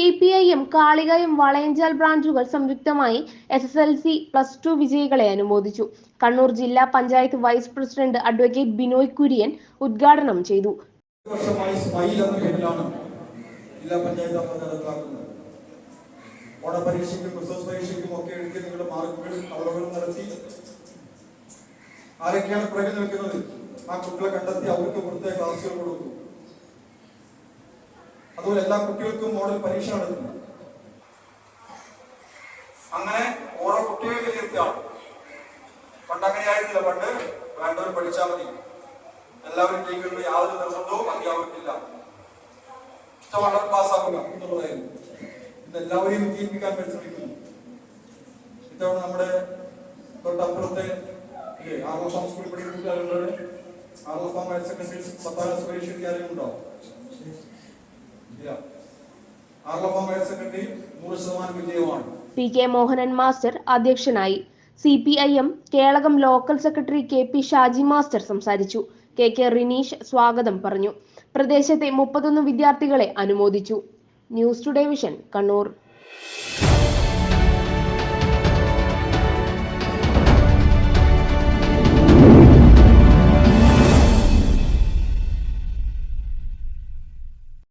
C P I M Kalikayam Valayanchal ബ്രാഞ്ചുകൾ സംയുക്തമായി S S L C plus two വിജയികളെ അനുമോദിച്ചു. കണ്ണൂർ ജില്ലാ panchayat vice president advocate Binoy Kurian ഉദ്ഘാടനം ചെയ്തു. ഒക്കെ നടത്തി ആരൊക്കെയാണ് പിറകിൽ നിൽക്കുന്നത്? ആ കുട്ടികളെ കണ്ടെത്തി അവർക്ക് കൊടുത്ത ക്ലാസ്സുകൾ കൊടുത്തു അതുപോലെ എല്ലാ കുട്ടികൾക്കും മോഡൽ പരീക്ഷ നടത്തുന്നു അങ്ങനെ ഓരോ കുട്ടികളിൽ എത്തിയാണ് പണ്ട് അങ്ങനെ ആയിരുന്നില്ല. പണ്ട് വേണ്ടവർ പഠിച്ചാൽ മതി. എല്ലാവരും ജയിക്കേണ്ട യാതൊരു നിർബന്ധവും അധ്യാപകർക്കില്ല. പാസ്സാക്കുക എന്നുള്ളതായിരുന്നു. ഇന്ന് എല്ലാവരെയും വിജയിപ്പിക്കാൻ പരിശ്രമിക്കുന്നു. ഇത്തവണ നമ്മുടെ തൊട്ടപ്പുറത്തെ ആറോസാം സ്കൂളിൽ പഠിക്കുന്ന കുട്ടികളുടെ ആറോസാം ഹയർ സെക്കൻഡറി പത്താം ക്ലാസ് പരീക്ഷ വിദ്യാലയം പി കെ മോഹനൻ മാസ്റ്റർ അധ്യക്ഷനായി. C P I M Kelakam local secretary K P Shaji master സംസാരിച്ചു. കെ കെ റിനീഷ് സ്വാഗതം പറഞ്ഞു. പ്രദേശത്തെ മുപ്പത്തൊന്ന് വിദ്യാർത്ഥികളെ അനുമോദിച്ചു. News today vision Kannur.